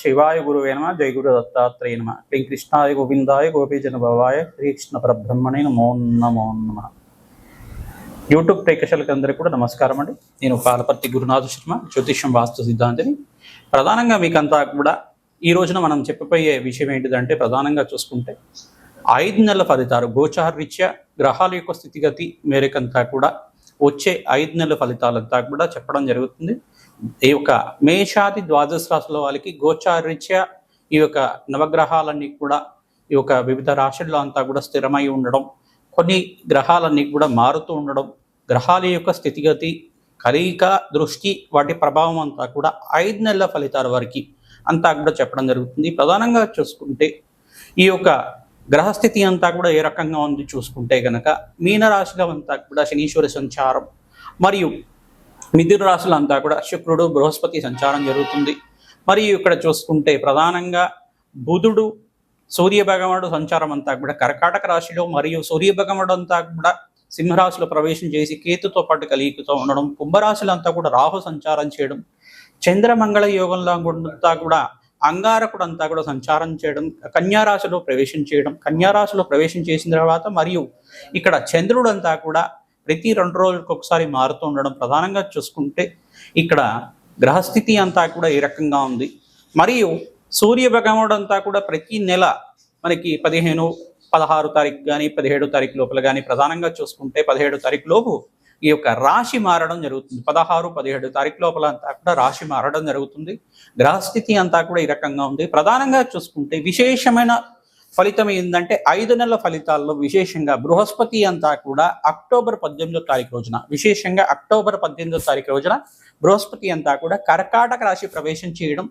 శివాయ గురువే నమ జయ గురు దత్తాత్రేయ నమ శ్రీ కృష్ణాయ గోవిందాయ గోపీజన భవాయ శ్రీకృష్ణ పరబ్రహ్మణే నమో నమో నమ యూట్యూబ్ ప్రేక్షకులకి అందరికీ కూడా నమస్కారం అండి. నేను పాలపర్తి గురునాథ శర్మ జ్యోతిష్యం వాస్తు సిద్ధాంతిని. ప్రధానంగా మీకంతా కూడా ఈ రోజున మనం చెప్పబోయే విషయం ఏంటిదంటే ప్రధానంగా చూసుకుంటే ఐదు నెలల ఫలితాలు గోచారరీత్యా గ్రహాల యొక్క స్థితిగతి మేరకంతా కూడా వచ్చే ఐదు నెలల ఫలితాలంతా కూడా చెప్పడం జరుగుతుంది. ఈ యొక్క మేషాది ద్వాదశ రాశుల వాళ్ళకి గోచారీత్యా ఈ యొక్క నవగ్రహాలన్నీ కూడా ఈ యొక్క వివిధ రాశుల్లో అంతా కూడా స్థిరమై ఉండడం కొన్ని గ్రహాలన్నీ కూడా మారుతూ ఉండడం గ్రహాల యొక్క స్థితిగతి కలయిక దృష్టి వాటి ప్రభావం అంతా కూడా ఐదు నెలల ఫలితాల వరకు అంతా కూడా చెప్పడం జరుగుతుంది. ప్రధానంగా చూసుకుంటే ఈ యొక్క గ్రహస్థితి అంతా కూడా ఏ రకంగా ఉంది చూసుకుంటే గనక మీనరాశిలో అంతా కూడా శనీశ్వరి సంచారం మరియు మిథున రాశులు అంతా కూడా శుక్రుడు బృహస్పతి సంచారం జరుగుతుంది. మరియు ఇక్కడ చూసుకుంటే ప్రధానంగా బుధుడు సూర్య భగవానుడు సంచారం అంతా కూడా కర్కాటక రాశిలో మరియు సూర్యభగవానుడు అంతా కూడా సింహరాశిలో ప్రవేశం చేసి కేతుతో పాటు కలిగితో ఉండడం కుంభరాశులంతా కూడా రాహు సంచారం చేయడం చంద్రమంగళ యోగంలో అంతా కూడా అంగారకుడు అంతా కూడా సంచారం చేయడం కన్యారాశిలో ప్రవేశం చేయడం కన్యారాశిలో ప్రవేశం చేసిన తర్వాత మరియు ఇక్కడ చంద్రుడంతా కూడా ప్రతి రెండు రోజులకు ఒకసారి మారుతూ ఉండడం ప్రధానంగా చూసుకుంటే ఇక్కడ గ్రహస్థితి అంతా కూడా ఈ రకంగా ఉంది. మరియు సూర్య భగవానుడు అంతా కూడా ప్రతి నెల మనకి పదిహేను పదహారు తారీఖు కానీ పదిహేడు తారీఖు లోపల కానీ ప్రధానంగా చూసుకుంటే పదిహేడు తారీఖు లోపు ఈ యొక్క రాశి మారడం జరుగుతుంది. పదహారు పదిహేడు తారీఖు లోపల అంతా కూడా రాశి మారడం జరుగుతుంది. గ్రహస్థితి అంతా కూడా ఈ రకంగా ఉంది. ప్రధానంగా చూసుకుంటే విశేషమైన ఫలితం ఏంటంటే ఐదు నెలల ఫలితాల్లో విశేషంగా బృహస్పతి అంతా కూడా అక్టోబర్ పద్దెనిమిదో తారీఖు రోజున విశేషంగా అక్టోబర్ పద్దెనిమిదో తారీఖు రోజున బృహస్పతి అంతా కూడా కర్కాటక రాశి ప్రవేశం చేయడం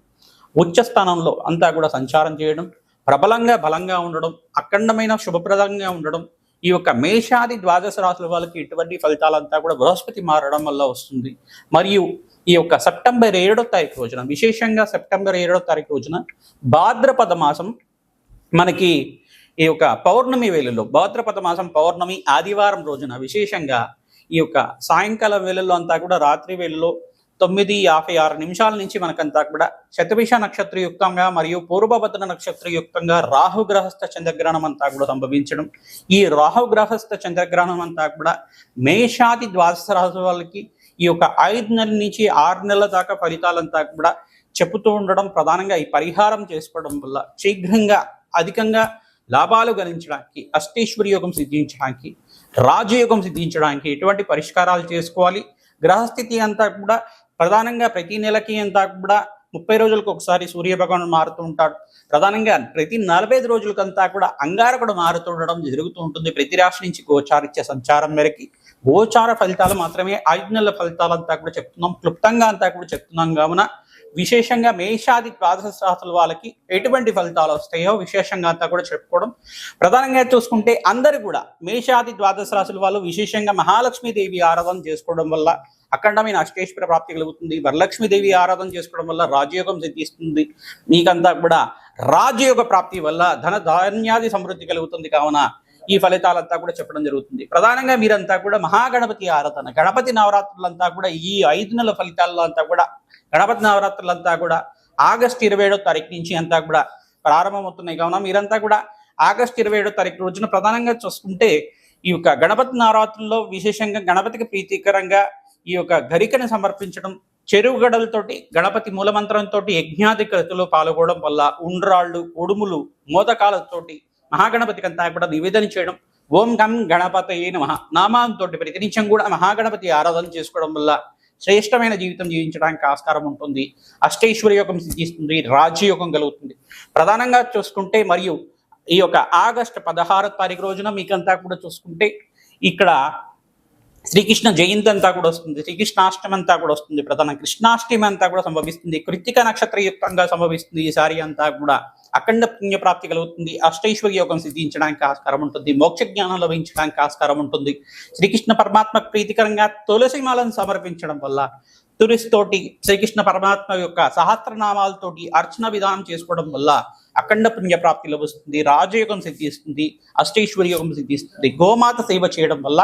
ఉచ్చ స్థానంలో అంతా కూడా సంచారం చేయడం ప్రబలంగా బలంగా ఉండడం అఖండమైన శుభప్రదంగా ఉండడం ఈ యొక్క మేషాది ద్వాదశ రాశుల వాళ్ళకి ఇటువంటి ఫలితాలంతా కూడా బృహస్పతి మారడం వల్ల వస్తుంది. మరియు ఈ యొక్క సెప్టెంబర్ ఏడో తారీఖు రోజున విశేషంగా సెప్టెంబర్ ఏడో తారీఖు రోజున భాద్రపద మాసం మనకి ఈ యొక్క పౌర్ణమి వేళల్లో భాద్రపద మాసం పౌర్ణమి ఆదివారం రోజున విశేషంగా ఈ యొక్క సాయంకాలం వేళల్లో అంతా కూడా రాత్రి వేళల్లో తొమ్మిది యాభై ఆరు నిమిషాల నుంచి మనకంతా కూడా శతభిష నక్షత్రయుక్తంగా మరియు పూర్వభద్ర నక్షత్రయుక్తంగా రాహుగ్రహస్థ చంద్రగ్రహణం అంతా కూడా సంభవించడం. ఈ రాహుగ్రహస్థ చంద్రగ్రహణం అంతా కూడా మేషాది ద్వాదశ రాశి వాళ్ళకి ఈ యొక్క ఐదు నెలల నుంచి ఆరు నెలల దాకా ఫలితాలంతా కూడా చెబుతూ ఉండడం ప్రధానంగా ఈ పరిహారం చేసుకోవడం వల్ల శీఘ్రంగా అధికంగా లాభాలు గణించడానికి అష్టేశ్వరి యోగం సిద్ధించడానికి రాజయోగం సిద్ధించడానికి ఎటువంటి పరిష్కారాలు చేసుకోవాలి? గ్రహస్థితి అంతా కూడా ప్రధానంగా ప్రతి నెలకి అంతా కూడా ముప్పై రోజులకు ఒకసారి సూర్య భగవానుడు మారుతూ ఉంటాడు. ప్రధానంగా ప్రతి నలభై ఐదు రోజులకంతా కూడా అంగారకుడు మారుతుండడం జరుగుతూ ఉంటుంది. ప్రతి రాశి నుంచి గోచారిచ్చే సంచారం మేరకి. గోచార ఫలితాలు మాత్రమే. ఐదు నెలల ఫలితాలంతా కూడా చెప్తున్నాం. క్లుప్తంగా అంతా కూడా చెప్తున్నాం. కావున విశేషంగా మేషాది ద్వాదశ రాశుల వాళ్ళకి ఎటువంటి ఫలితాలు వస్తాయో విశేషంగా అంతా కూడా చెప్పుకోవడం. ప్రధానంగా చూసుకుంటే అందరు కూడా మేషాది ద్వాదశ రాసుల వాళ్ళు విశేషంగా మహాలక్ష్మీదేవి ఆరాధన చేసుకోవడం వల్ల అఖండమైన అష్టేశ్వర ప్రాప్తి కలుగుతుంది. వరలక్ష్మీదేవి ఆరాధన చేసుకోవడం వల్ల రాజయోగం సిద్ధిస్తుంది. మీకంతా కూడా రాజయోగ ప్రాప్తి వల్ల ధన ధాన్యాది సమృద్ధి కలుగుతుంది కావున ఈ ఫలితాలంతా కూడా చెప్పడం జరుగుతుంది. ప్రధానంగా మీరంతా కూడా మహాగణపతి ఆరాధన గణపతి నవరాత్రులంతా కూడా ఈ ఐదు నెలల ఫలితాల్లో అంతా కూడా గణపతి నవరాత్రులంతా కూడా ఆగస్టు ఇరవై ఏడో తారీఖు నుంచి అంతా కూడా ప్రారంభమవుతున్నాయి. కావున మీరంతా కూడా ఆగస్టు ఇరవై ఏడో తారీఖు రోజున ప్రధానంగా చూసుకుంటే ఈ యొక్క గణపతి నవరాత్రుల్లో విశేషంగా గణపతికి ప్రీతికరంగా ఈ యొక్క గరికను సమర్పించడం చెరువు గడలతోటి గణపతి మూలమంత్రంతో యజ్ఞాది కృతిలో పాల్గొనడం వల్ల ఉండ్రాళ్ళు ఉడుములు మోదకాలతోటి మహాగణపతికి అంతా కూడా నివేదన చేయడం ఓం గం గణపతి నమ నామాంతో ప్రతినిత్యం కూడా మహాగణపతి ఆరాధన చేసుకోవడం వల్ల శ్రేష్టమైన జీవితం జీవించడానికి ఆస్కారం ఉంటుంది. అష్టైశ్వర్య యోగం సిద్ధిస్తుంది. రాజ్యయోగం కలుగుతుంది. ప్రధానంగా చూసుకుంటే మరియు ఈ యొక్క ఆగస్టు పదహారో తారీఖు రోజున మీకంతా కూడా చూసుకుంటే ఇక్కడ శ్రీకృష్ణ జయంతి అంతా కూడా వస్తుంది శ్రీకృష్ణాష్టమి అంతా కూడా వస్తుంది ప్రధాన కృష్ణాష్టమి అంతా కూడా సంభవిస్తుంది కృత్తిక నక్షత్రయుక్తంగా సంభవిస్తుంది ఈసారి అంతా కూడా. అఖండ పుణ్యప్రాప్తి కలుగుతుంది అష్టైశ్వర్య యోగం సిద్ధించడానికి ఆస్కారం ఉంటుంది మోక్ష జ్ఞానం లభించడానికి ఆస్కారం ఉంటుంది. శ్రీకృష్ణ పరమాత్మ ప్రీతికరంగా తులసి మాలను సమర్పించడం వల్ల తురిస్తోటి తోటి శ్రీకృష్ణ పరమాత్మ యొక్క సహస్రనామాలతోటి అర్చన విధానం చేసుకోవడం వల్ల అఖండ పుణ్య ప్రాప్తి లభిస్తుంది రాజయోగం సిద్ధిస్తుంది అష్టైశ్వర్యోగం సిద్ధిస్తుంది గోమాత సేవ చేయడం వల్ల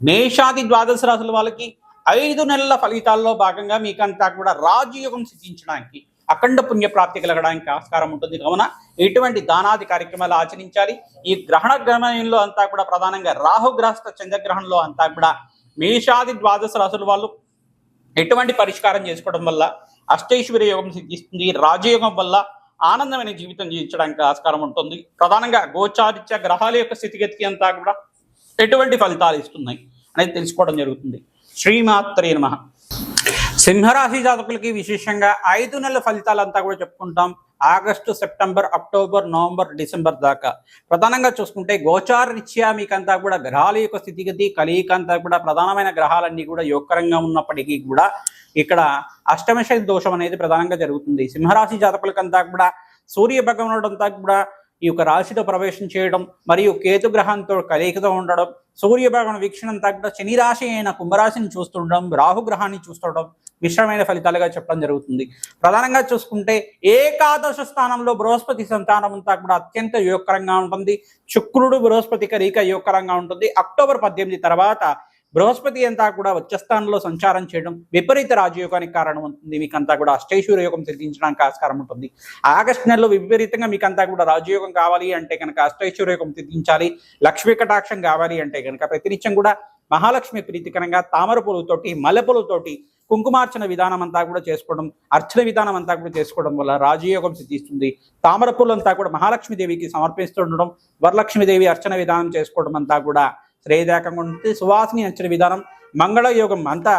మేషాది ద్వాదశ రాశుల వాళ్ళకి ఐదు నెలల ఫలితాల్లో భాగంగా మీకంతా కూడా రాజయోగం సిద్ధించడానికి అఖండ పుణ్య ప్రాప్తి కలగడానికి ఆస్కారం ఉంటుంది. కావున ఎటువంటి దానాది కార్యక్రమాలు ఆచరించాలి? ఈ గ్రహణ గ్రహణంలో అంతా కూడా ప్రధానంగా రాహుగ్రస్త చంద్రగ్రహణంలో అంతా కూడా మేషాది ద్వాదశ రాశుల వాళ్ళు ఎటువంటి పరిష్కారం చేసుకోవడం వల్ల అష్టైశ్వర్య యోగం సిద్ధిస్తుంది రాజయోగం వల్ల ఆనందమైన జీవితం జీవించడానికి ఆస్కారం ఉంటుంది. ప్రధానంగా గోచారిత్య గ్రహాల యొక్క స్థితిగతికి అంతా కూడా ఎటువంటి ఫలితాలు ఇస్తున్నాయి అనేది తెలుసుకోవడం జరుగుతుంది. శ్రీమాత్రే నమ. సింహరాశి జాతకులకి విశేషంగా ఐదు నెలల ఫలితాలంతా కూడా చెప్పుకుంటాం. August September October November December దాకా. ప్రధానంగా చూసుకుంటే గోచార రీత్యా మీకంతా కూడా గ్రహాల యొక్క స్థితిగతి కలియిక అంతా కూడా ప్రధానమైన గ్రహాలన్నీ కూడా యోగకరంగా ఉన్నప్పటికీ కూడా ఇక్కడ అష్టమశ దోషం అనేది ప్రధానంగా జరుగుతుంది. సింహరాశి జాతకులకంతా కూడా సూర్య భగవనుడంతా కూడా ఈ యొక్క రాశిలో ప్రవేశం చేయడం మరియు కేతు గ్రహంతో కలయికతో ఉండడం సూర్య వీక్షణం తగ్గ శని రాశి అయిన కుంభరాశిని చూస్తుండడం రాహు గ్రహాన్ని చూస్తుండడం మిశ్రమైన ఫలితాలుగా చెప్పడం జరుగుతుంది. ప్రధానంగా చూసుకుంటే ఏకాదశ స్థానంలో బృహస్పతి సంతానం అంతా కూడా అత్యంత యోగకరంగా ఉంటుంది. శుక్రుడు బృహస్పతి కరీక యోగకరంగా ఉంటుంది. అక్టోబర్ పద్దెనిమిది తర్వాత బృహస్పతి అంతా కూడా వచ్చస్థానంలో సంచారం చేయడం విపరీత రాజయోగానికి కారణం ఉంటుంది మీకంతా కూడా అష్టైశ్వర్య యోగం సిద్ధించడానికి ఆస్కారం ఉంటుంది. ఆగస్ట్ నెలలో విపరీతంగా మీకంతా కూడా రాజయోగం కావాలి అంటే కనుక అష్టైశ్వర్య యోగం సిద్ధించాలి లక్ష్మీ కటాక్షం కావాలి అంటే కనుక ప్రతినిత్యం కూడా మహాలక్ష్మి ప్రీతికరంగా తామర పూలతోటి మల్లె పూలతోటి కుంకుమార్చన విధానం అంతా కూడా చేసుకోవడం అర్చన విధానం అంతా కూడా చేసుకోవడం వల్ల రాజయోగం సిద్ధిస్తుంది. తామర పూలంతా కూడా మహాలక్ష్మీదేవికి సమర్పిస్తుండడం వరలక్ష్మీదేవి అర్చన విధానం చేసుకోవడం అంతా కూడా శ్రేయదాయకంగా ఉంటుంది. సువాసిని నచ్చిన విధానం మంగళ యోగం అంతా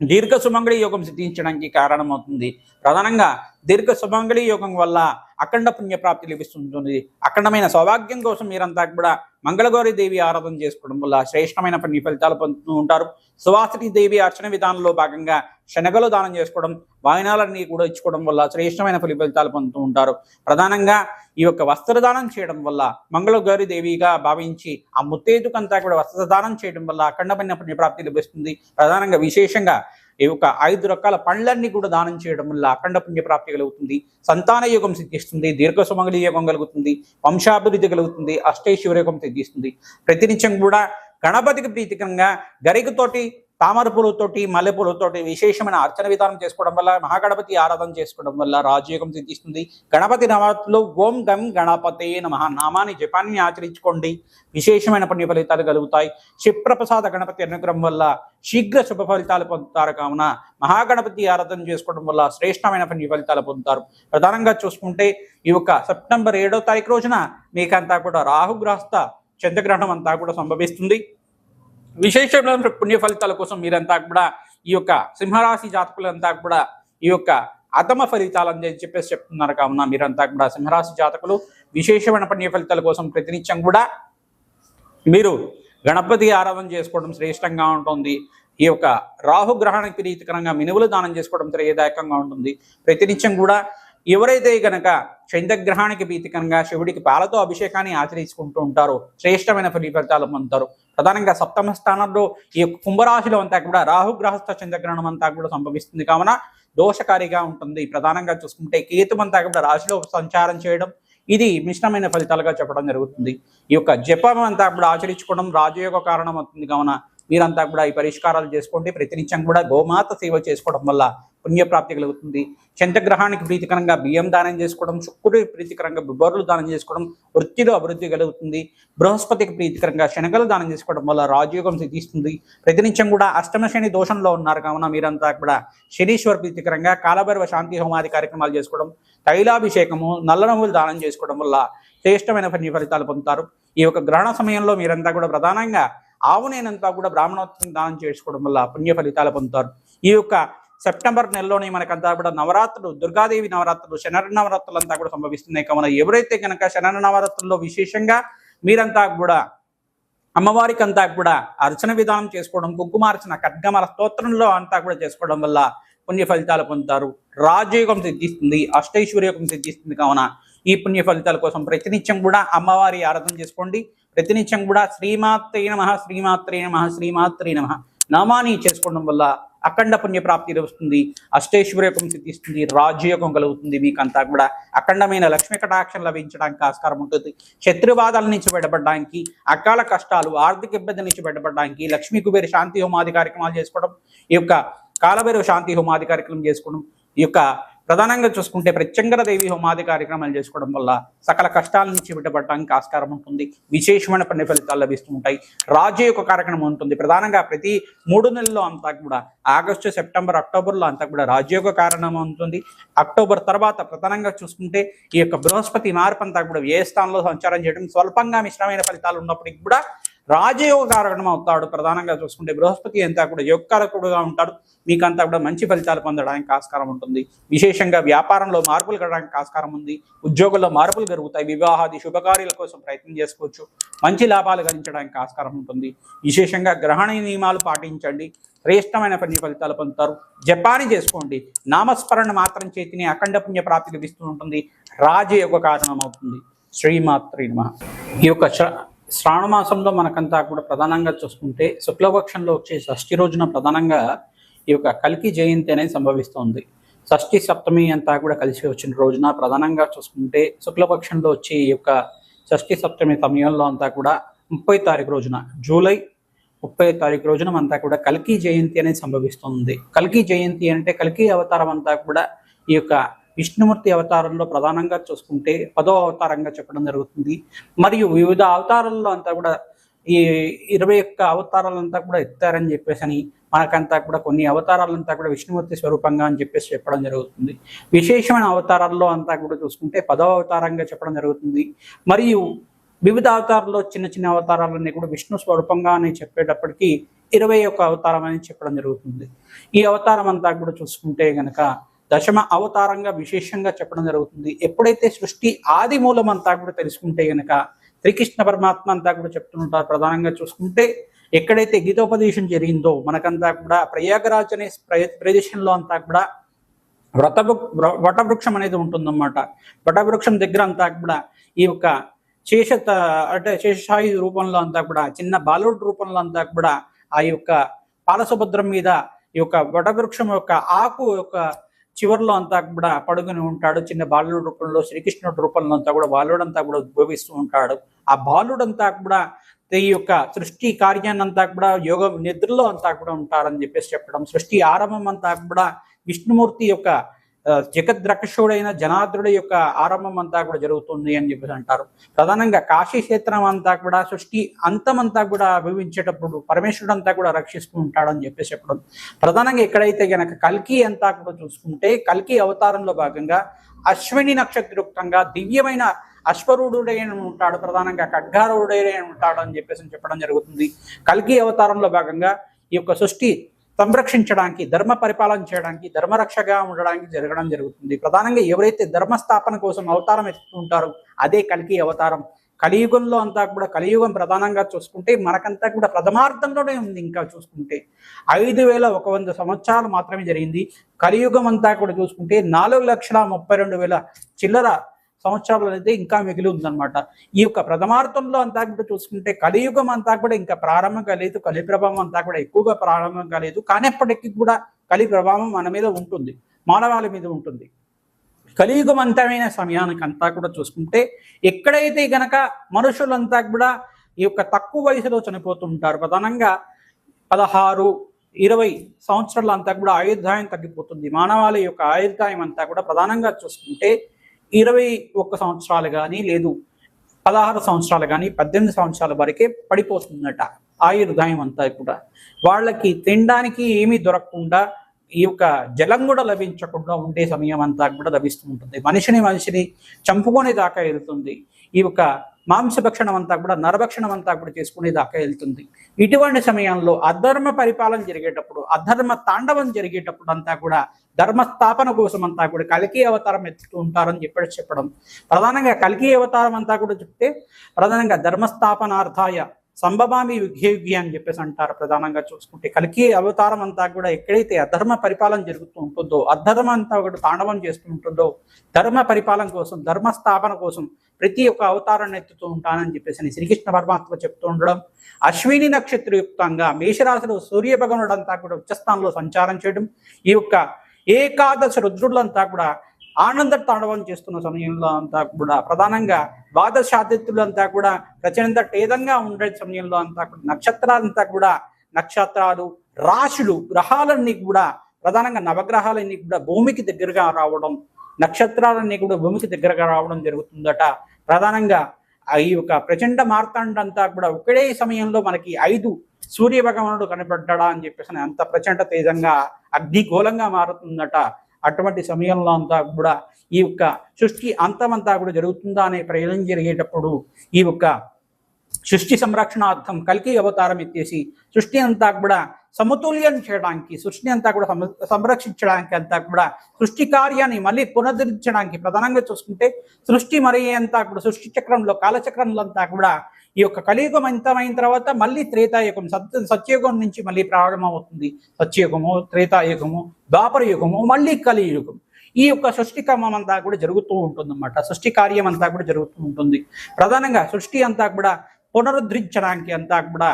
దీర్ఘ సుమంగళి యోగం సిద్ధించడానికి కారణమవుతుంది. ప్రధానంగా దీర్ఘ సుమంగళి యోగం వల్ల అఖండ పుణ్య ప్రాప్తి లభిస్తుంటుంది. అఖండమైన సౌభాగ్యం కోసం మీరంతా కూడా మంగళగౌరి దేవి ఆరాధన చేసుకోవడం వల్ల శ్రేష్టమైన పుణ్య ఫలితాలు పొందుతూ ఉంటారు. సువాసిని దేవి అర్చన విధానంలో భాగంగా శనగలు దానం చేసుకోవడం వాయనాలన్నీ కూడా ఇచ్చుకోవడం వల్ల శ్రేష్టమైన ఫలి ఫలితాలు పొందుతూ ఉంటారు. ప్రధానంగా ఈ యొక్క వస్త్రదానం చేయడం వల్ల మంగళగౌరి దేవిగా భావించి ఆ ముత్తేదుకంతా కూడా వస్త్రదానం చేయడం వల్ల అఖండమైన పుణ్యప్రాప్తి లభిస్తుంది. ప్రధానంగా విశేషంగా ఈ యొక్క ఐదు రకాల పండ్లన్నీ కూడా దానం చేయడం వల్ల అఖండ పుణ్యప్రాప్తి కలుగుతుంది. సంతాన యోగం సిద్ధిస్తుంది దీర్ఘ సుమంగళి యోగం కలుగుతుంది వంశాభివృద్ధి కలుగుతుంది అష్టైశ్వర్య యోగం సిద్ధిస్తుంది. ప్రతినిత్యం కూడా గణపతికి ప్రీతికరంగా గరికతోటి తామర పూలతోటి మల్లెపూలతోటి విశేషమైన అర్చన విధానం చేసుకోవడం వల్ల మహాగణపతి ఆరాధన చేసుకోవడం వల్ల రాజయోగం సిద్ధిస్తుంది. గణపతి నవరాత్రులు ఓం గం గణపతే నమ. నామాన్ని జపాన్ని ఆచరించుకోండి. విశేషమైన పుణ్య ఫలితాలు కలుగుతాయి. క్షిప్రప్రసాద గణపతి అనుగ్రహం వల్ల శీఘ్ర శుభ ఫలితాలు పొందుతారు కావున మహాగణపతి ఆరాధన చేసుకోవడం వల్ల శ్రేష్టమైన పుణ్య ఫలితాలు పొందుతారు. ప్రధానంగా చూసుకుంటే ఈ యొక్క సెప్టెంబర్ ఏడో తారీఖు రోజున మీకంతా కూడా రాహుగ్రస్త చంద్రగ్రహణం అంతా కూడా సంభవిస్తుంది. విశేషమైన పుణ్య ఫలితాల కోసం మీరంతా కూడా ఈ యొక్క సింహరాశి జాతకులంతా కూడా ఈ యొక్క అతమ ఫలితాలని చెప్పేసి చెప్తున్నారు కావున మీరంతా కూడా సింహరాశి జాతకులు విశేషమైన పుణ్య ఫలితాల కోసం ప్రతినిత్యం కూడా మీరు గణపతి ఆరాధన చేసుకోవడం శ్రేష్టంగా ఉంటుంది. ఈ యొక్క రాహు గ్రహణానికి ప్రీతికరంగా మినువులు దానం చేసుకోవడం శ్రేయదాయకంగా ఉంటుంది. ప్రతినిత్యం కూడా ఎవరైతే గనక చంద్రగ్రహానికి ప్రీతికరంగా శివుడికి పాలతో అభిషేకాన్ని ఆచరించుకుంటూ ఉంటారో శ్రేష్టమైన ఫలి ఫలితాలు పొందుతారు. ప్రధానంగా సప్తమ స్థానంలో ఈ కుంభరాశిలో అంతా కూడా రాహుగ్రహస్థ చంద్రగ్రహణం అంతా కూడా సంభవిస్తుంది. కావున దోషకారిగా ఉంటుంది. ప్రధానంగా చూసుకుంటే కేతు అంతా కూడా రాశిలో సంచారం చేయడం ఇది మిశ్రమైన ఫలితాలుగా చెప్పడం జరుగుతుంది. ఈ యొక్క జపం అంతా కూడా ఆచరించుకోవడం రాజయోగ కారణం అవుతుంది కావున మీరంతా కూడా ఈ పరిష్కారాలు చేసుకోండి. ప్రతినిత్యం కూడా గోమాత సేవ చేసుకోవడం వల్ల పుణ్యప్రాప్తి కలుగుతుంది. చంద్రగ్రహానికి ప్రీతికరంగా బియ్యం దానం చేసుకోవడం శుక్రుడికి ప్రీతికరంగా బొబ్బర్లు దానం చేసుకోవడం వృత్తిలో అభివృద్ధి కలుగుతుంది. బృహస్పతికి ప్రీతికరంగా శనగలు దానం చేసుకోవడం వల్ల రాజయోగం సిద్ధిస్తుంది. ప్రతినిత్యం కూడా అష్టమ శని దోషంలో ఉన్నారు. కావున మీరంతా కూడా శనీశ్వర ప్రీతికరంగా కాలభైరవ శాంతి హోమాది కార్యక్రమాలు చేసుకోవడం తైలాభిషేకము నల్ల రంగులు దానం చేసుకోవడం వల్ల శ్రేష్టమైన పుణ్య ఫలితాలు పొందుతారు. ఈ యొక్క గ్రహణ సమయంలో మీరంతా కూడా ప్రధానంగా ఆవునేనంతా కూడా బ్రాహ్మణోత్సవం దానం చేసుకోవడం వల్ల పుణ్య ఫలితాలు పొందుతారు. ఈ యొక్క సెప్టెంబర్ నెలలోనే మనకంతా కూడా నవరాత్రులు దుర్గాదేవి నవరాత్రులు శనర నవరాత్రులు అంతా కూడా సంభవిస్తున్నాయి. కావున ఎవరైతే కనుక శనర నవరాత్రుల్లో విశేషంగా మీరంతా కూడా అమ్మవారికి అంతా కూడా అర్చన విధానం చేసుకోవడం కుంకుమార్చన ఖడ్గమల స్తోత్రంలో అంతా కూడా చేసుకోవడం వల్ల పుణ్య ఫలితాలు పొందుతారు. రాజయోగం సిద్ధిస్తుంది అష్టైశ్వర్యోగం సిద్ధిస్తుంది. కావున ఈ పుణ్య ఫలితాల కోసం ప్రతినిత్యం కూడా అమ్మవారి ఆరాధన చేసుకోండి. ప్రతినిత్యం కూడా శ్రీమాత్రే నమ శ్రీమాత్రే నమ శ్రీమాత్రే నమ. నామాని చేసుకోవడం వల్ల అఖండ పుణ్యప్రాప్తి లభిస్తుంది అష్టైశ్వర్యకం సిద్ధిస్తుంది రాజయోగం కలుగుతుంది మీకు అంతా కూడా అఖండమైన లక్ష్మీ కటాక్షం లభించడానికి ఆస్కారం ఉంటుంది. శత్రువాదాల నుంచి బయటపడడానికి అకాల కష్టాలు ఆర్థిక ఇబ్బంది నుంచి బయటపడడానికి లక్ష్మీ కుబేర శాంతి హోమాది కార్యక్రమాలు చేసుకోవడం ఈ యొక్క కాలభైరవ శాంతి హోమాది కార్యక్రమం చేసుకోవడం ఈ యొక్క ప్రధానంగా చూసుకుంటే ప్రత్యంగర దేవి హోమాది కార్యక్రమాలు చేసుకోవడం వల్ల సకల కష్టాల నుంచి బయటపడడానికి ఆస్కారం ఉంటుంది. విశేషమైన పని ఫలితాలు లభిస్తూ ఉంటాయి. రాజు యొక్క కార్యక్రమం ఉంటుంది. ప్రధానంగా ప్రతి మూడు నెలల్లో అంతా కూడా ఆగస్టు సెప్టెంబర్ అక్టోబర్లో అంతా కూడా రాజయోగ కారణం ఉంటుంది. అక్టోబర్ తర్వాత ప్రధానంగా చూసుకుంటే ఈ యొక్క బృహస్పతి మార్పు అంతా కూడా ఏ స్థానంలో సంచారం చేయడం స్వల్పంగా మిశ్రమైన ఫలితాలు ఉన్నప్పటికీ కూడా రాజయోగ కారకణం అవుతాడు. ప్రధానంగా చూసుకుంటే బృహస్పతి అంతా కూడా యోగకారకుడుగా ఉంటాడు. మీకంతా కూడా మంచి ఫలితాలు పొందడానికి ఆస్కారం ఉంటుంది. విశేషంగా వ్యాపారంలో మార్పులు కలడానికి ఆస్కారం ఉంది. ఉద్యోగంలో మార్పులు జరుగుతాయి. వివాహాది శుభకార్యాల కోసం ప్రయత్నం చేసుకోవచ్చు. మంచి లాభాలు గణించడానికి ఆస్కారం ఉంటుంది. విశేషంగా గ్రహణ నియమాలు పాటించండి. శ్రేష్టమైన పుణ్య ఫలితాలు పొందుతారు. జపాని చేసుకోండి. నామస్మరణ మాత్రం చేతిని అఖండ పుణ్య ప్రాప్తి లభిస్తూ ఉంటుంది. రాజయోగ కారణం అవుతుంది శ్రీమాత్రి నమ. ఈ యొక్క శ్రావణ మాసంలో మనకంతా కూడా ప్రధానంగా చూసుకుంటే శుక్లపక్షంలో వచ్చే షష్ఠి రోజున ప్రధానంగా ఈ యొక్క కల్కి జయంతి అనేది సంభవిస్తోంది. షష్ఠి సప్తమి అంతా కూడా కలిసి వచ్చిన రోజున ప్రధానంగా చూసుకుంటే శుక్లపక్షంలో వచ్చే ఈ యొక్క షష్ఠి సప్తమి సమయంలో అంతా కూడా ముప్పై తారీఖు రోజున జూలై ముప్పై తారీఖు రోజున అంతా కూడా కల్కి జయంతి అనేది సంభవిస్తుంది. కల్కి జయంతి అంటే కల్కి అవతారం అంతా కూడా ఈ యొక్క విష్ణుమూర్తి అవతారంలో ప్రధానంగా చూసుకుంటే పదో అవతారంగా చెప్పడం జరుగుతుంది. మరియు వివిధ అవతారాల్లో అంతా కూడా ఈ ఇరవై ఒక్క అవతారాలంతా కూడా ఎత్తారని చెప్పేసి అని మనకంతా కూడా కొన్ని అవతారాలంతా కూడా విష్ణుమూర్తి స్వరూపంగా అని చెప్పేసి చెప్పడం జరుగుతుంది. విశేషమైన అవతారాల్లో అంతా కూడా చూసుకుంటే పదవ అవతారంగా చెప్పడం జరుగుతుంది. మరియు వివిధ అవతారాల్లో చిన్న చిన్న అవతారాలన్నీ కూడా విష్ణు స్వరూపంగా అని చెప్పేటప్పటికీ ఇరవై ఒక్క అవతారం అని చెప్పడం జరుగుతుంది. ఈ అవతారం అంతా కూడా చూసుకుంటే గనక దశమ అవతారంగా విశేషంగా చెప్పడం జరుగుతుంది. ఎప్పుడైతే సృష్టి ఆది మూలం అంతా కూడా తెలుసుకుంటే గనక శ్రీకృష్ణ పరమాత్మ అంతా కూడా చెప్తుంటారు. ప్రధానంగా చూసుకుంటే ఎక్కడైతే గీతోపదేశం జరిగిందో మనకంతా కూడా ప్రయాగరాజ్ అనే ప్ర- ప్రదేశంలో అంతా కూడా వ్రత వటవృక్షం అనేది ఉంటుందన్నమాట. వటవృక్షం దగ్గర అంతా కూడా ఈ యొక్క శేష అంటే శేషాయు రూపంలో అంతా కూడా చిన్న బాలుడు రూపంలో అంతా కూడా ఆ యొక్క పాలసుభద్రం మీద ఈ యొక్క వటవృక్షం యొక్క ఆకు యొక్క చివరిలో అంతా కూడా పడుకుని ఉంటాడు. చిన్న బాలుడు రూపంలో శ్రీకృష్ణుడు రూపంలో అంతా కూడా బాలుడంతా కూడా ఉద్భవిస్తూ ఉంటాడు. ఆ బాలుడంతా కూడా ఈ యొక్క సృష్టి కార్యాన్ని అంతా కూడా యోగ నిద్రలో అంతా కూడా ఉంటారని చెప్పేసి చెప్పడం సృష్టి ఆరంభం అంతా కూడా విష్ణుమూర్తి యొక్క జగద్రక్షుడైన జనార్దుడి యొక్క ఆరంభం అంతా కూడా జరుగుతుంది అని చెప్పేసి అంటారు. ప్రధానంగా కాశీ క్షేత్రం అంతా కూడా సృష్టి అంతమంతా కూడా అభివించేటప్పుడు పరమేశ్వరుడు అంతా కూడా రక్షిస్తూ ఉంటాడని చెప్పేసి చెప్పడం. ప్రధానంగా ఎక్కడైతే గనక కల్కి అంతా కూడా చూసుకుంటే కల్కి అవతారంలో భాగంగా అశ్విని నక్షత్రయుక్తంగా దివ్యమైన అశ్వరుడైన ఉంటాడు. ప్రధానంగా ఖడ్గారుడైన ఉంటాడు అని చెప్పేసి చెప్పడం జరుగుతుంది. కల్కి అవతారంలో భాగంగా ఈ యొక్క సృష్టి సంరక్షించడానికి ధర్మ పరిపాలన చేయడానికి ధర్మరక్షగా ఉండడానికి జరగడం జరుగుతుంది. ప్రధానంగా ఎవరైతే ధర్మస్థాపన కోసం అవతారం ఎత్తుతుంటారో అదే కలికి అవతారం. కలియుగంలో అంతా కూడా కలియుగం ప్రధానంగా చూసుకుంటే మనకంతా కూడా ప్రథమార్థంలోనే ఉంది ఇంకా చూసుకుంటే. ఐదు వేల ఒక వంద సంవత్సరాలు మాత్రమే జరిగింది. కలియుగం అంతా కూడా చూసుకుంటే నాలుగు లక్షల ముప్పై రెండు వేల చిల్లర సంవత్సరాలు అయితే ఇంకా మిగిలి ఉందన్నమాట. ఈ యొక్క ప్రథమార్థంలో అంతా కూడా చూసుకుంటే కలియుగం అంతా కూడా ఇంకా ప్రారంభం కాలేదు కలి ప్రభావం అంతా కూడా ఎక్కువగా ప్రారంభం కాలేదు కానీ కూడా కలి ప్రభావం మన మీద ఉంటుంది మానవాళి మీద ఉంటుంది. కలియుగం అంతమైన సమయానికి అంతా కూడా చూసుకుంటే ఎక్కడైతే గనక మనుషులంతా కూడా ఈ యొక్క తక్కువ వయసులో చనిపోతుంటారు ప్రధానంగా పదహారు ఇరవై సంవత్సరాలు అంతా కూడా ఆయుర్దాయం తగ్గిపోతుంది. మానవాళి యొక్క ఆయుర్దాయం అంతా కూడా ప్రధానంగా చూసుకుంటే ఇరవై ఒక్క సంవత్సరాలు కానీ లేదు పదహారు సంవత్సరాలు కానీ పద్దెనిమిది సంవత్సరాల వరకే పడిపోతుందట ఆయుర్దాయం అంతా కూడా. వాళ్ళకి తినడానికి ఏమీ దొరకకుండా ఈ యొక్క జలం కూడా లభించకుండా ఉండే సమయం అంతా కూడా లభిస్తూ ఉంటుంది. మనిషిని మనిషిని చంపుకునే దాకా వెళ్తుంది. ఈ యొక్క మాంసభక్షణం అంతా కూడా నరభక్షణం అంతా కూడా చేసుకునే దాకా వెళ్తుంది. ఇటువంటి సమయంలో అధర్మ పరిపాలన జరిగేటప్పుడు అధర్మ తాండవం జరిగేటప్పుడు అంతా కూడా ధర్మస్థాపన కోసం అంతా కూడా కలికి అవతారం ఎత్తుతూ ఉంటారని చెప్పి చెప్పడం. ప్రధానంగా కలికి అవతారం అంతా కూడా చెప్తే ప్రధానంగా ధర్మస్థాపనార్థాయ సంభవామి యుగ్యయుగ్య అని చెప్పేసి అంటారు ప్రధానంగా చూసుకుంటే. కలికి అవతారం అంతా కూడా ఎక్కడైతే అధర్మ పరిపాలన జరుగుతూ ఉంటుందో అధర్మ అంతా కూడా తాండవం చేస్తూ ఉంటుందో ధర్మ పరిపాలన కోసం ధర్మ స్థాపన కోసం ప్రతి ఒక్క అవతారాన్ని ఎత్తుతూ ఉంటానని చెప్పేసి శ్రీకృష్ణ పరమాత్మ చెప్తూ ఉండడం. అశ్విని నక్షత్రయుక్తంగా మేషరాశిలో సూర్య భగవానుడు అంతా కూడా ఉచ్చస్థానంలో సంచారం చేయడం. ఈ యొక్క ఏకాదశ రుద్రులంతా కూడా ఆనంద తాండవం చేస్తున్న సమయంలో అంతా కూడా ప్రధానంగా అంతా కూడా ప్రచండ టేదంగా ఉండే సమయంలో అంతా కూడా నక్షత్రాలంతా కూడా నక్షత్రాలు రాశులు గ్రహాలన్నీ కూడా ప్రధానంగా నవగ్రహాలన్నీ కూడా భూమికి దగ్గరగా రావడం నక్షత్రాలన్నీ కూడా భూమికి దగ్గరగా రావడం జరుగుతుందట. ప్రధానంగా ఈ యొక్క ప్రచండ మార్తాండంతా కూడా ఒకటే సమయంలో మనకి ఐదు సూర్య భగవానుడు కనబడ్డా అని చెప్పేసి అంత ప్రచండ తేజంగా అగ్నిగోళంగా మారుతుందట. అటువంటి సమయంలో అంతా కూడా ఈ యొక్క సృష్టి అంతమంతా కూడా జరుగుతుందా అనే ప్రయోజనం జరిగేటప్పుడు ఈ యొక్క సృష్టి సంరక్షణార్థం కలికి అవతారం ఎత్తేసి సృష్టి అంతా కూడా సమతుల్యం చేయడానికి సృష్టి అంతా కూడా సంరక్షించడానికి అంతా కూడా సృష్టి కార్యాన్ని మళ్ళీ పునరుద్ధరించడానికి ప్రధానంగా చూసుకుంటే సృష్టి మరి అంతా కూడా సృష్టి చక్రంలో కాలచక్రంలో అంతా కూడా ఈ యొక్క కలియుగం అంతమైన తర్వాత మళ్ళీ త్రేతాయుగం సత్య సత్యయుగం నుంచి మళ్ళీ ప్రారంభమవుతుంది. సత్యయుగము త్రేతాయుగము ద్వాపర యుగము మళ్ళీ కలియుగం. ఈ యొక్క సృష్టి క్రమం అంతా కూడా జరుగుతూ ఉంటుంది అన్నమాట సృష్టి కార్యం అంతా కూడా జరుగుతూ ఉంటుంది. ప్రధానంగా సృష్టి అంతా కూడా పునరుద్ధరించడానికి అంతా కూడా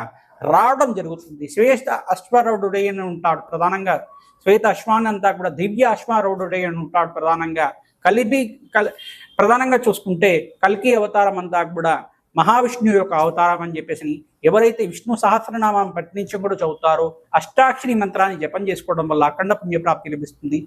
రావడం జరుగుతుంది. శ్వేత అశ్వారూఢుడే అని ఉంటాడు ప్రధానంగా. శ్వేత అశ్వాన్ అంతా కూడా దివ్య అశ్వారూఢుడే అని ఉంటాడు ప్రధానంగా. కలిపి కల్ ప్రధానంగా చూసుకుంటే కల్కి అవతారం అంతా కూడా మహావిష్ణువు యొక్క అవతారం అని చెప్పేసి ఎవరైతే విష్ణు సహస్రనామాన్ని పఠించడం కూడా చదువుతారో అష్టాక్షరి మంత్రాన్ని జపం చేసుకోవడం వల్ల అఖండ పుణ్యప్రాప్తి లభిస్తుంది.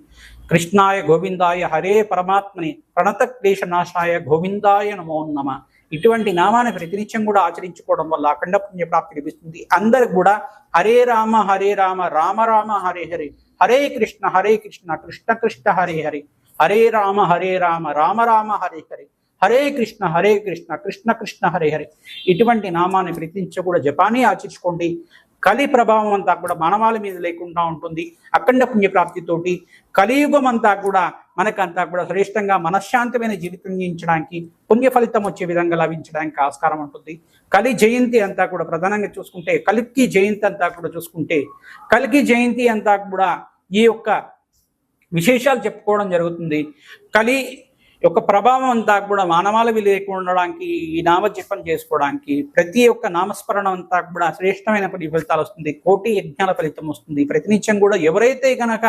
కృష్ణాయ గోవిందాయ హరే పరమాత్మని ప్రణత క్లేశ నాశాయ గోవిందాయ నమో నమ. ఇటువంటి నామాన్ని ప్రతినిత్యం కూడా ఆచరించుకోవడం వల్ల అఖండ పుణ్యప్రాప్తి లభిస్తుంది. అందరికి కూడా హరే రామ హరే రామ రామ రామ హరే హరే. హరే కృష్ణ హరే కృష్ణ కృష్ణ కృష్ణ హరే హరే. హరే రామ హరే రామ రామ రామ హరే హరే. హరే కృష్ణ హరే కృష్ణ కృష్ణ కృష్ణ హరే హరే. ఇటువంటి నామాన్ని ప్రతినిత్యం కూడా జపాన్ని ఆచరించుకోండి. కలి ప్రభావం అంతా కూడా మానవాళి మీద లేకుండా ఉంటుంది. అఖండ పుణ్యప్రాప్తితోటి కలియుగం అంతా కూడా మనకంతా కూడా శ్రేష్టంగా మనశ్శాంతమైన జీవితం జీవించడానికి పుణ్య ఫలితం వచ్చే విధంగా లభించడానికి ఆస్కారం ఉంటుంది. కలి జయంతి అంతా కూడా ప్రధానంగా చూసుకుంటే కలికి జయంతి అంతా కూడా చూసుకుంటే కలికి జయంతి అంతా కూడా ఈ యొక్క విశేషాలు చెప్పుకోవడం జరుగుతుంది. కలి యొక్క ప్రభావం అంతా కూడా మానవాళి లేకుండా ఉండడానికి ఈ నామజపం చేసుకోవడానికి ప్రతి ఒక్క నామస్మరణ అంతా కూడా శ్రేష్టమైన ఫలితాలు వస్తుంది. కోటి యజ్ఞాల ఫలితం వస్తుంది. ప్రతినిత్యం కూడా ఎవరైతే గనక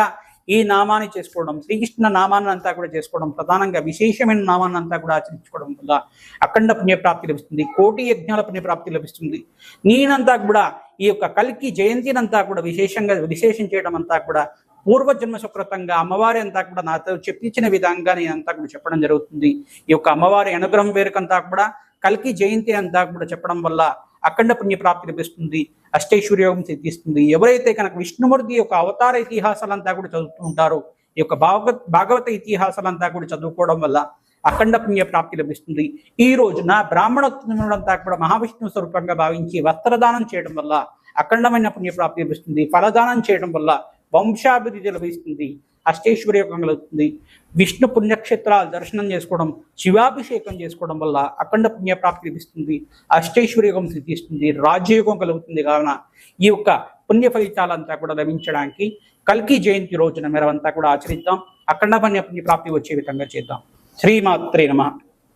ఈ నామాన్ని చేసుకోవడం శ్రీకృష్ణ నామాన్ని అంతా కూడా చేసుకోవడం ప్రధానంగా విశేషమైన నామాన్ని అంతా కూడా ఆచరించుకోవడం వల్ల అఖండ పుణ్యప్రాప్తి లభిస్తుంది కోటి యజ్ఞాల పుణ్యప్రాప్తి లభిస్తుంది. నేనంతా కూడా ఈ యొక్క కలికి జయంతినంతా కూడా విశేషంగా విశేషం చేయడం అంతా కూడా పూర్వజన్మ సుకృతంగా అమ్మవారి అంతా కూడా నాతో చెప్పించిన విధంగా నేను అంతా కూడా చెప్పడం జరుగుతుంది. ఈ యొక్క అమ్మవారి అనుగ్రహం వేరుకంతా కూడా కలికి జయంతి అంతా కూడా చెప్పడం వల్ల అఖండ పుణ్య ప్రాప్తి లభిస్తుంది. అష్టైశ్వర్యోగం సిద్ధిస్తుంది ఎవరైతే కనుక విష్ణుమూర్తి యొక్క అవతార ఇతిహాసాలంతా కూడా చదువుతూ ఉంటారో ఈ యొక్క భాగవత్ భాగవత ఇతిహాసాలంతా కూడా చదువుకోవడం వల్ల అఖండ పుణ్య ప్రాప్తి లభిస్తుంది. ఈ రోజున బ్రాహ్మణోత్తములంతా కూడా మహావిష్ణు స్వరూపంగా భావించి వస్త్రదానం చేయడం వల్ల అఖండమైన పుణ్య ప్రాప్తి లభిస్తుంది. ఫలదానం చేయడం వల్ల వంశాభివృద్ధి లభిస్తుంది. అష్టేశ్వరి యోగం కలుగుతుంది విష్ణు పుణ్యక్షేత్రాలు దర్శనం చేసుకోవడం శివాభిషేకం చేసుకోవడం వల్ల అఖండ పుణ్య ప్రాప్తి లభిస్తుంది అష్టైశ్వర్యోగం సిద్ధిస్తుంది. రాజయోగం కలుగుతుంది కావున ఈ యొక్క పుణ్య ఫలితాలంతా కూడా లభించడానికి కల్కి జయంతి రోజున మేరవంతా కూడా ఆచరిద్దాం. అఖండ పుణ్య పుణ్యప్రాప్తి వచ్చే విధంగా చేద్దాం. శ్రీమాత్రే నమ.